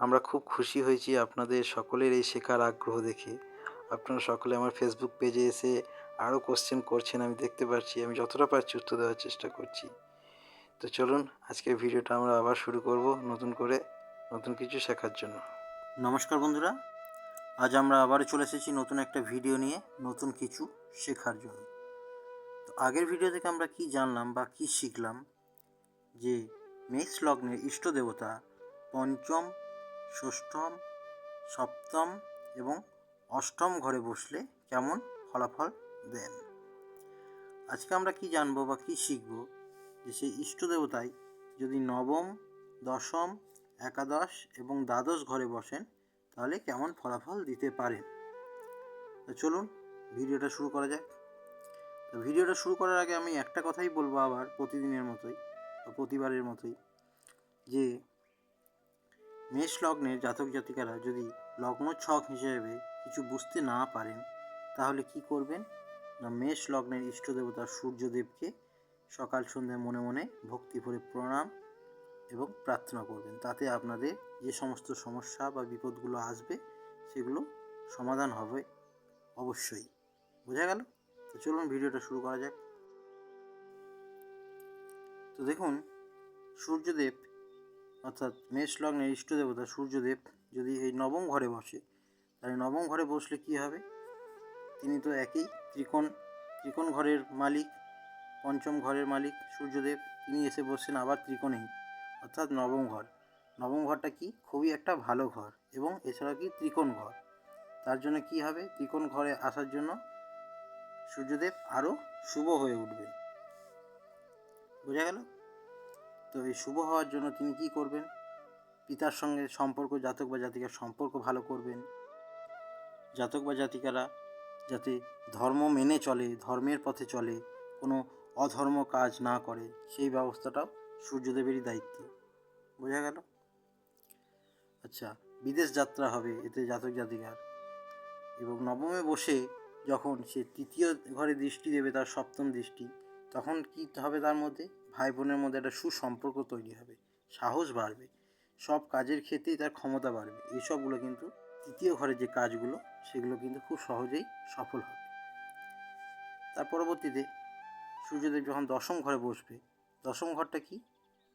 আমরা খুব খুশি হয়েছি আপনাদের সকলের এই শেখার আগ্রহ দেখে। আপনারা সকলে আমার ফেসবুক পেজে এসে আরও কোশ্চেন করছেন, আমি দেখতে পাচ্ছি, আমি যতটা পারছি উত্তর দেওয়ার চেষ্টা করছি। তো চলুন, আজকের ভিডিওটা আমরা আবার শুরু করব নতুন করে, নতুন কিছু শেখার জন্য। নমস্কার বন্ধুরা, আজ আমরা আবার চলে এসেছি নতুন একটা ভিডিও নিয়ে, নতুন কিছু শেখার জন্য। তো আগের ভিডিও থেকে আমরা কি জানলাম বা কি শিখলাম? যে মেষ লগ্নের ইষ্ট দেবতা পঞ্চম ষষ্ঠম, সপ্তম এবং অষ্টম ঘরে বসলে কেমন ফলাফল দেন? আজকে আমরা কি জানব বা কি শিখব? যে সেই ইষ্ট দেবতায় যদি নবম, দশম, একাদশ এবং দ্বাদশ ঘরে বসেন, তাহলে কেমন ফলাফল দিতে পারেন? তো চলুন, ভিডিওটা শুরু করা যাক। তো ভিডিওটা শুরু করার আগে আমি একটা কথাই বলব আবার প্রতিদিনের মতোই বা প্রতিবারের মতোই, যে মেষ লগ্নের জাতক জাতিকারা যদি লগ্ন ছক হিসেবে কিছু বুঝতে না পারেন, তাহলে কি করবেন? না মেষ লগ্নের ইষ্ট দেবতা সূর্যদেবকে সকাল সন্ধ্যায় মনে মনে ভক্তি ভরে প্রণাম এবং প্রার্থনা করবেন। তাতে আপনাদের যে সমস্ত সমস্যা বা বিপদগুলো আসবে, সেগুলো সমাধান হবে অবশ্যই। বোঝা গেল? তো চলুন ভিডিওটা শুরু করা যাক। তো দেখুন, সূর্যদেব অর্থাৎ মেষ লগ্নের ইষ্ট দেবতা সূর্যদেব যদি এই নবম ঘরে বসে, তাহলে নবম ঘরে বসলে কি হবে? তিনি তো একই ত্রিকোণ ত্রিকোণ ঘরের মালিক, পঞ্চম ঘরের মালিক সূর্যদেব। তিনি এসে বসছেন আবার ত্রিকোণেই, অর্থাৎ নবম ঘর। নবম ঘরটা কি? খুবই একটা ভালো ঘর এবং এছাড়া কি ত্রিকোণ ঘর। তার জন্য কি হবে? ত্রিকোণ ঘরে আসার জন্য সূর্যদেব আরও শুভ হয়ে উঠবেন। বোঝা গেল? তো এই শুভ হওয়ার জন্য তিনি কি করবেন? পিতার সঙ্গে সম্পর্ক জাতক বা জাতিকার সম্পর্ক ভালো করবেন। জাতক বা জাতিকারা যাতে ধর্ম মেনে চলে, ধর্মের পথে চলে, কোনো অধর্ম কাজ না করে, সেই ব্যবস্থাটাও সূর্যদেবেরই দায়িত্ব। বোঝা গেল? আচ্ছা বিদেশ যাত্রা হবে এতে জাতক জাতিকার। এবং নবমে বসে যখন সে তৃতীয় ঘরে দৃষ্টি দেবে তার সপ্তম দৃষ্টি, তখন কী হবে তার মধ্যে? ভাই বোনের মধ্যে একটা সুসম্পর্ক তৈরি হবে, সাহস বাড়বে, সব কাজের ক্ষেত্রেই তার ক্ষমতা বাড়বে। এইসবগুলো কিন্তু তৃতীয় ঘরে যে কাজগুলো, সেগুলো কিন্তু খুব সহজেই সফল হবে। তার পরবর্তীতে সূর্যদেব যখন দশম ঘরে বসবে, দশম ঘরটা কি?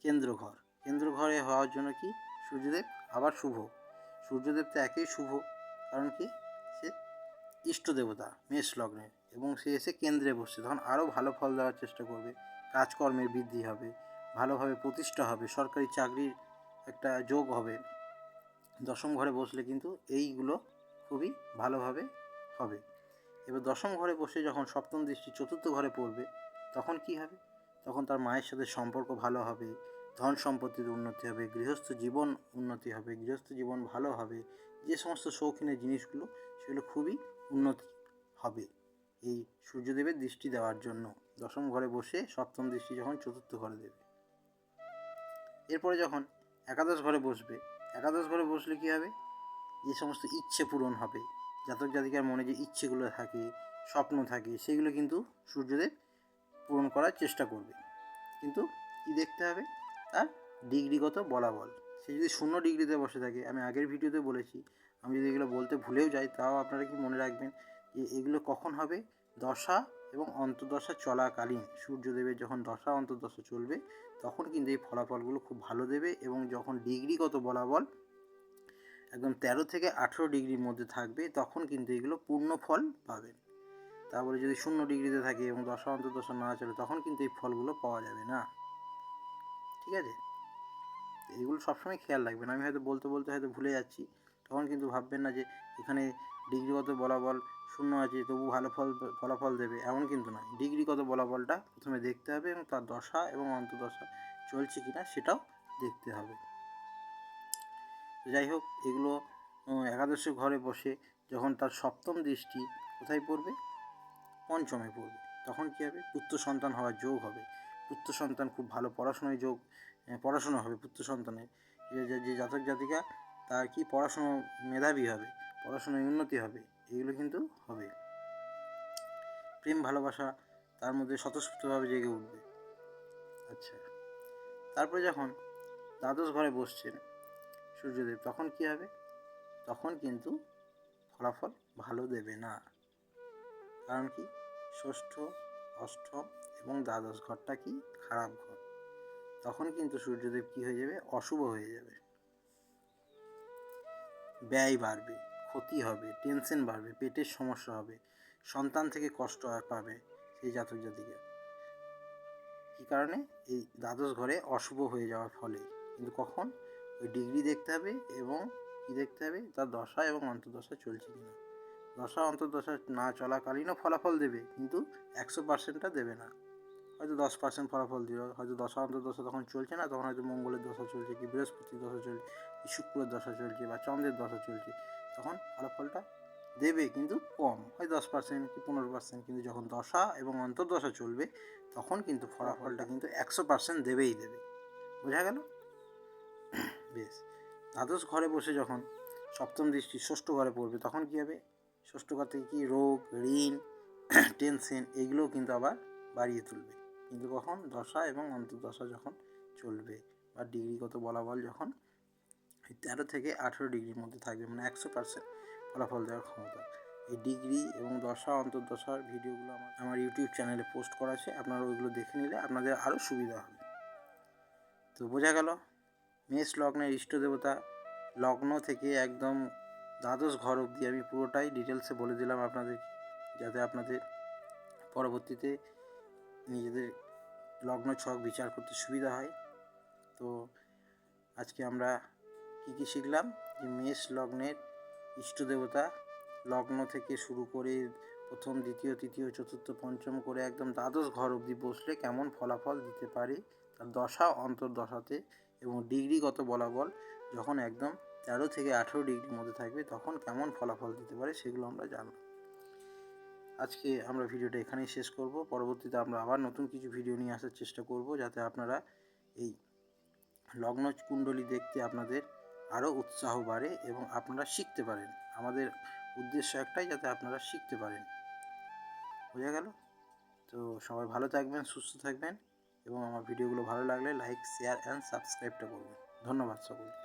কেন্দ্র ঘর কেন্দ্র ঘরে হওয়ার জন্য কি? সূর্যদেব আবার শুভ। সূর্যদেব তো একই শুভ, কারণ কি? সে ইষ্ট দেবতা, মেষ লগ্নের, এবং সে এসে কেন্দ্রে বসছে। তখন আরও ভালো ফল দেওয়ার চেষ্টা করবে। কাজকর্মের বৃদ্ধি হবে, ভালোভাবে প্রতিষ্ঠা হবে, সরকারি চাকরির একটা যোগ হবে। দশম ঘরে বসলে কিন্তু এইগুলো খুবই ভালোভাবে হবে। এবার দশম ঘরে বসে যখন সপ্তম দৃষ্টি চতুর্থ ঘরে পড়বে, তখন কি হবে? তখন তার মায়ের সাথে সম্পর্ক ভালো হবে, ধন সম্পত্তির উন্নতি হবে, গৃহস্থ জীবন উন্নতি হবে, গৃহস্থ জীবন ভালো হবে, যে সমস্ত শৌখিনের জিনিসগুলো, সেগুলো খুবই উন্নতি হবে। এই সূর্যদেবের দৃষ্টি দেওয়ার জন্য। দশম ঘরে বসে সপ্তম দৃষ্টি যখন চতুর্থ ঘরে দেবে। এরপরে যখন একাদশ ঘরে বসবে, একাদশ ঘরে বসলে কী হবে? যে সমস্ত ইচ্ছে পূরণ হবে। জাতক জাতিকার মনে যে ইচ্ছেগুলো থাকে, স্বপ্ন থাকে, সেগুলো কিন্তু সূর্যদেব পূরণ করার চেষ্টা করবে। কিন্তু কি দেখতে হবে? তার ডিগ্রিগত বলাবল। সে যদি শূন্য ডিগ্রিতে বসে থাকে, আমি আগের ভিডিওতে বলেছি, আমি যদি এগুলো বলতে ভুলেও যাই, তাও আপনারা কি মনে রাখবেন এগুলো কখন হবে? দশা এবং অন্তর্দশা চলাকালীন। সূর্যদেবের যখন দশা, অন্তর্দশা চলবে, তখন কিন্তু এই ফলাফলগুলো খুব ভালো দেবে এবং যখন ডিগ্রিগত বলাবল একদম তেরো থেকে আঠেরো ডিগ্রির মধ্যে থাকবে, তখন কিন্তু এগুলো পূর্ণ ফল পাবেন। তারপরে যদি শূন্য ডিগ্রিতে থাকে এবং দশা, অন্তর্দশা না চলে, তখন কিন্তু এই ফলগুলো পাওয়া যাবে না। ঠিক আছে? এইগুলো সবসময় খেয়াল রাখবেন। আমি হয়তো বলতে বলতে হয়তো ভুলে যাচ্ছি। তখন কিন্তু ভাববেন না যে এখানে ডিগ্রিগত বলাবল শূন্য আছে, তবু ভালো ফল, ফলাফল দেবে, এমন কিন্তু নয়। ডিগ্রিগত বলাবলটা প্রথমে দেখতে হবে এবং তার দশা এবং অন্তদশা চলছে কি না সেটাও দেখতে হবে। যাই হোক, এগুলো একাদশ ঘরে বসে যখন তার সপ্তম দৃষ্টি কোথায় পড়বে? পঞ্চমে পড়বে। তখন কী হবে? পুত্র সন্তান হওয়ার যোগ হবে। পুত্র সন্তান খুব ভালো পড়াশোনায় যোগ পড়াশোনা হবে পুত্র সন্তানের। যে জাতক জাতিকা তার কি পড়াশুনো মেধাবী হবে, পড়াশোনায় উন্নতি হবে, এগুলো কিন্তু হবে। প্রেম, ভালোবাসা তার মধ্যে স্বতঃস্ফূর্তভাবে জেগে উঠবে। আচ্ছা তারপরে যখন দ্বাদশ ঘরে বসছেন সূর্যদেব, তখন কি হবে? তখন কিন্তু ফলাফল ভালো দেবে না। কারণ কি? ষষ্ঠ, অষ্টম এবং দ্বাদশ ঘরটা কি? খারাপ ঘর। তখন কিন্তু সূর্যদেব কি হয়ে যাবে? অশুভ হয়ে যাবে। ব্যয় বাড়বে, ক্ষতি হবে টেনশন বাড়বে, পেটের সমস্যা হবে, সন্তান থেকে কষ্ট আর পাবে সেই জাতক জাতিকে কী কারণে এই দ্বাদশ ঘরে অশুভ হয়ে যাওয়ার ফলে। কিন্তু কখন? ওই ডিগ্রি দেখতে হবে এবং কী দেখতে হবে? তার দশা এবং অন্তর্দশা চলছে কিনা। দশা অন্তর্দশা না চলাকালীনও ফলাফল দেবে, কিন্তু একশো পার্সেন্টটা দেবে না। হয়তো দশ পার্সেন্ট ফলাফল দিল, হয়তো দশা অন্তর্দশা তখন চলছে না, তখন হয়তো মঙ্গলের দশা চলছে কি বৃহস্পতির দশা চলছে শুক্রের দশা চলছে বা চন্দ্রের দশা চলছে, তখন ফলাফলটা দেবে কিন্তু কম। হয় দশ পার্সেন্ট কি পনেরো পার্সেন্ট কিন্তু যখন দশা এবং অন্তর্দশা চলবে, তখন কিন্তু ফলাফলটা কিন্তু একশো পার্সেন্ট দেবেই দেবে। বোঝা গেল? বেশ। দ্বাদশ ঘরে বসে যখন সপ্তম দৃষ্টি ষষ্ঠ ঘরে পড়বে, তখন কী হবে? ষষ্ঠ ঘর থেকে কি রোগ, ঋণ টেনশন এগুলোও কিন্তু আবার বাড়িয়ে তুলবে। কিন্তু কখন? দশা এবং অন্তর্দশা যখন চলবে বা ডিগ্রিগত বলাবল যখন তেরো থেকে আঠেরো ডিগ্রির মধ্যে থাকবে মানে একশো পার্সেন্ট ফলাফল দেওয়ার ক্ষমতা। এই ডিগ্রি এবং দশা, অন্তর্দশার ভিডিওগুলো আমার আমার ইউটিউব চ্যানেলে পোস্ট করা আছে, আপনারা ওইগুলো দেখে নিলে আপনাদের আরও সুবিধা হবে। তো বোঝা গেল, মেষ লগ্নের ইষ্ট দেবতা লগ্ন থেকে একদম দ্বাদশ ঘর অবধি আমি পুরোটাই ডিটেলসে বলে দিলাম আপনাদের যাতে আপনাদের পরবর্তীতে নিজেদের লগ্ন ছক বিচার করতে সুবিধা হয়। তো আজকে আমরা কী কী শিখলাম? যে মেষ লগ্নের ইষ্ট দেবতা লগ্ন থেকে শুরু করে প্রথম, দ্বিতীয়, তৃতীয়, চতুর্থ, পঞ্চম করে একদম দ্বাদশ ঘর অবধি বসলে কেমন ফলাফল দিতে পারে? তার দশা অন্তর্দশাতে এবং ডিগ্রিগত বলাবল যখন একদম তেরো থেকে আঠেরো ডিগ্রির মধ্যে থাকবে তখন কেমন ফলাফল দিতে পারে সেগুলো আমরা জানব। আজকে আমরা ভিডিওটা এখানেই শেষ করব। পরবর্তীতে আমরা আবার নতুন কিছু ভিডিও নিয়ে আসার চেষ্টা করব যাতে আপনারা এই লগ্ন কুণ্ডলী দেখতে আপনাদের আরও উৎসাহ বাড়ে এবং আপনারা শিখতে পারেন। আমাদের উদ্দেশ্য একটাই যাতে আপনারা শিখতে পারেন। বোঝা গেল? তো সবাই ভালো থাকবেন, সুস্থ থাকবেন এবং আমার ভিডিওগুলো ভালো লাগলে লাইক শেয়ার অ্যান্ড সাবস্ক্রাইবটা করবেন। ধন্যবাদ সকলকে।